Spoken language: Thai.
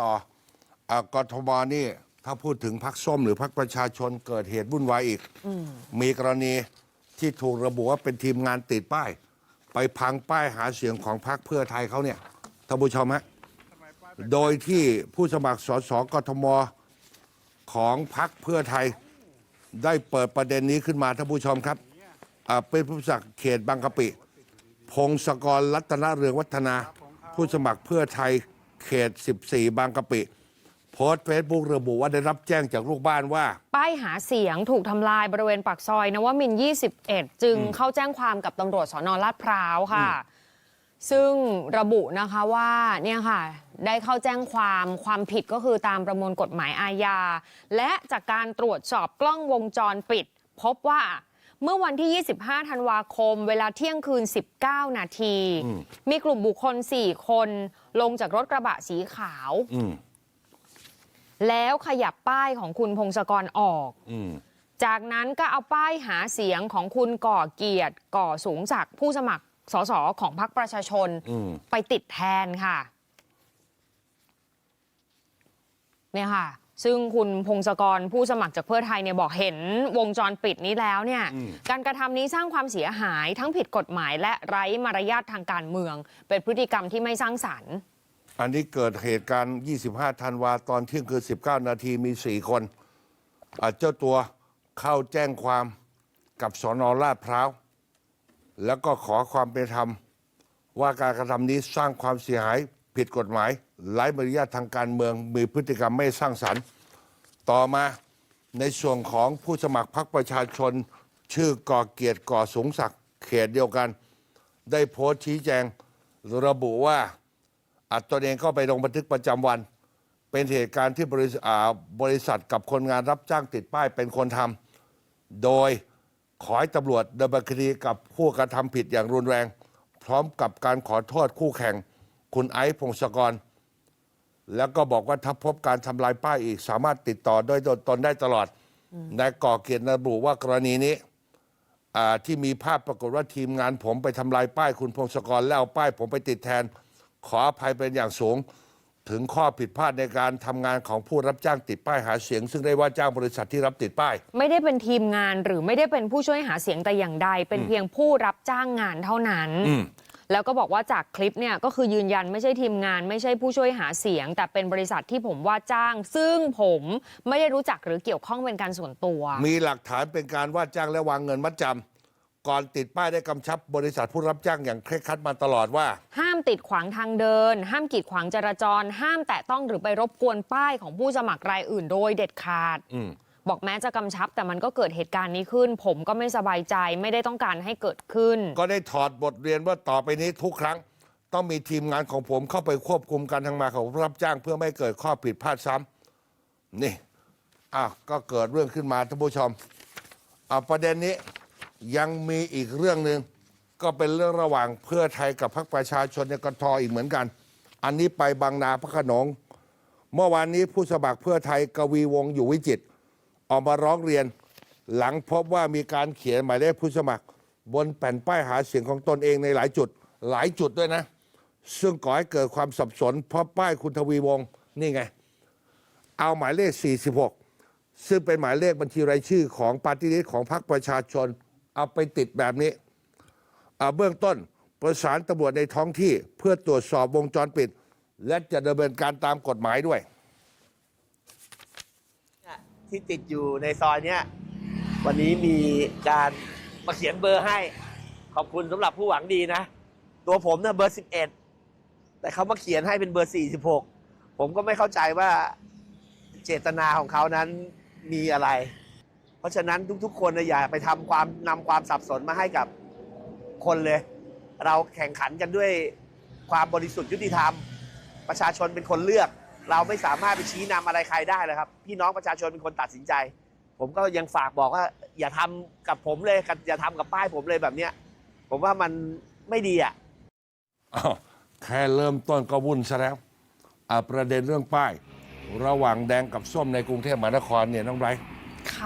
ต่ออากทมนี่ ถ้าพูดถึงพักส้มหรือพักประชาชนเกิดเหตุวุ่นวายอีกมีกรณีที่ถูกระบุว่าเป็นทีมงานติดป้าย ไปพังป้ายหาเสียงของพักเพื่อไทยเขาเนี่ยท่านผู้ชมฮะโดยที่ผู้สมัครสสกทมของพักเพื่อไทยได้เปิดประเด็นนี้ขึ้นมาท่านผู้ชมครับอ่าเป็นผู้สมัครเขตบางกะปิ พงศกรรัตนเรืองวัฒนา ผู้สมัครเพื่อไทย เขต 14 บางกะปิ โพสต์เฟซบุ๊กระบุว่าได้รับแจ้งจากลูกบ้านว่า ป้ายหาเสียงถูกทำลายบริเวณปากซอยนวมินทร์21 จึงเข้าแจ้งความกับตำรวจสนลาดพร้าวค่ะ ซึ่งระบุนะคะว่าเนี่ยค่ะ ได้เข้าแจ้งความความผิดก็คือตามประมวลกฎหมายอาญา และจากการตรวจสอบกล้องวงจรปิด พบว่า เมื่อวันที่ 25 ธันวาคม เวลาเที่ยงคืน 19 นาที มีกลุ่มบุคคล 4 คนลงจากรถกระบะสีขาวอืมแล้วขยับป้ายของคุณพงศกรออกอืมจากนั้นก็เอาป้ายหาเสียงของคุณก่อเกียรติก่อสูงศักดิ์ผู้สมัครสสของพรรคประชาชนอืมไปติดแทนค่ะ เนี่ยค่ะ ซึ่งคุณพงศกรผู้สมัครจากเพื่อไทยเนี่ยบอกเห็นวงจรปิดนี้แล้วเนี่ยการกระทำนี้สร้างความเสียหายทั้งผิดกฎหมายและไร้มารยาททางการเมือง เป็นพฤติกรรมที่ไม่สร้างสรรค์ อันนี้เกิดเหตุการณ์ 25 ธันวาตอนเที่ยงคืน 19 นาทีมี 4 คนอะเจ้าตัวเข้าแจ้งความกับสอนอลาดพร้าว แล้วก็ขอความเป็นธรรม ว่าการกระทำนี้สร้างความเสียหาย ผิดกฎหมายไร้มารยาททางการเมืองมีพฤติกรรมไม่สร้างสรรค์ ต่อมาในส่วนของผู้สมัครพรรคประชาชน ชื่อก่อเกียรติก่อสูงศักดิ์เขตเดียวกัน ได้โพสต์ชี้แจงระบุว่าอัดตนเองก็ไปลงบันทึกประจำวัน เป็นเหตุการณ์ที่บริษัทบริษัทกับคนงานรับจ้างติดป้ายเป็นคนทำโดยขอให้ตำรวจดำเนินคดีกับผู้กระทำผิดอย่างรุนแรง พร้อมกับการขอโทษคู่แข่ง คุณไอซ์พงศกร แล้วก็บอกว่าถ้าพบการทำลายป้ายอีก สามารถติดต่อด้วยตนได้ตลอดนายก่อเกียรติระบุว่ากรณีนี้อ่าที่มีภาพปรากฏว่าทีมงานผมไปทำลายป้ายคุณพงศกร แล้วเอาป้ายผมไปติดแทน ขออภัยเป็นอย่างสูง ถึงข้อผิดพลาดในการทำงานของผู้รับจ้างติดป้ายหาเสียง ซึ่งได้ว่าจ้างบริษัทที่รับติดป้าย ไม่ได้เป็นทีมงานหรือไม่ได้เป็นผู้ช่วยหาเสียงแต่อย่างใด เป็นเพียงผู้รับจ้างงานเท่านั้น อืม แล้วก็บอกว่าจากคลิปเนี่ยก็คือยืนยันไม่ใช่ทีมงาน ไม่ใช่ผู้ช่วยหาเสียง แต่เป็นบริษัทที่ผมว่าจ้าง ซึ่งผมไม่ได้รู้จักหรือเกี่ยวข้องเป็นการส่วนตัว มีหลักฐานเป็นการว่าจ้างและวางเงินมัดจำก่อนติดป้ายได้กำชับบริษัทผู้รับจ้างอย่างเคร่งครัดมาตลอดว่า ห้ามติดขวางทางเดิน ห้ามกีดขวางจราจร ห้ามแตะต้องหรือไปรบกวนป้ายของผู้สมัครรายอื่นโดยเด็ดขาด อืม บอกแม้จะกำชับแต่มันก็เกิดเหตุการณ์นี้ขึ้น ผมก็ไม่สบายใจไม่ได้ต้องการให้เกิดขึ้น ก็ได้ถอดบทเรียนว่าต่อไปนี้ทุกครั้ง ต้องมีทีมงานของผมเข้าไปควบคุมการทำงานของผู้รับจ้าง เพื่อไม่เกิดข้อผิดพลาดซ้ำนี่อะก็เกิดเรื่องขึ้นมาท่านผู้ชมอะประเด็นนี้ยังมีอีกเรื่องหนึ่งก็เป็นเรื่องระหว่างเพื่อไทยกับพรรคประชาชนในกทออีกเหมือนกัน อันนี้ไปบางนาพระขนง เมื่อวานนี้ผู้สมัครเพื่อไทยกวีวงศ์อยู่วิจิตร ออกมาร้องเรียน หลังพบว่ามีการเขียนหมายเลขผู้สมัคร บนแผ่นป้ายหาเสียงของตนเองในหลายจุดหลายจุดด้วยนะ ซึ่งก่อให้เกิดความสับสน เพราะป้ายคุณทวีวงศ์นี่ไง เอาหมายเลข 46 ซึ่งเป็นหมายเลขบัญชีรายชื่อของปาร์ตี้ลิสต์ของพรรคประชาชน เอาไปติดแบบนี้อ่าเบื้องต้นประสานตำรวจในท้องที่เพื่อตรวจสอบวงจรปิด และจะดำเนินการตามกฎหมายด้วย ที่ติดอยู่ในซอยเนี้ยวันนี้มีการมาเขียนเบอร์ให้ ขอบคุณสำหรับผู้หวังดีนะ ตัวผมเนี่ยเบอร์11แต่เขามาเขียนให้เป็นเบอร์46ผมก็ไม่เข้าใจว่าเจตนาของเขานั้นมีอะไร เพราะฉะนั้นทุกๆ คนน่ะอย่าไปทำความนำความสับสนมาให้กับคนเลย เราแข่งขันกันด้วยความบริสุทธิ์ยุติธรรม ประชาชนเป็นคนเลือก เราไม่สามารถไปชี้นำอะไรใครได้เลยครับ พี่น้องประชาชนเป็นคนตัดสินใจ ผมก็ยังฝากบอกว่า อย่าทำกับผมเลยอย่าทำกับป้ายผมเลยแบบเนี้ย ผมว่ามันไม่ดีอะอ้าวแค่เริ่มต้นก็วุ่นซะแล้วประเด็นเรื่องป้าย ระหว่างแดงกับส้มในกรุงเทพมหานครเนี่ยน้องไบร์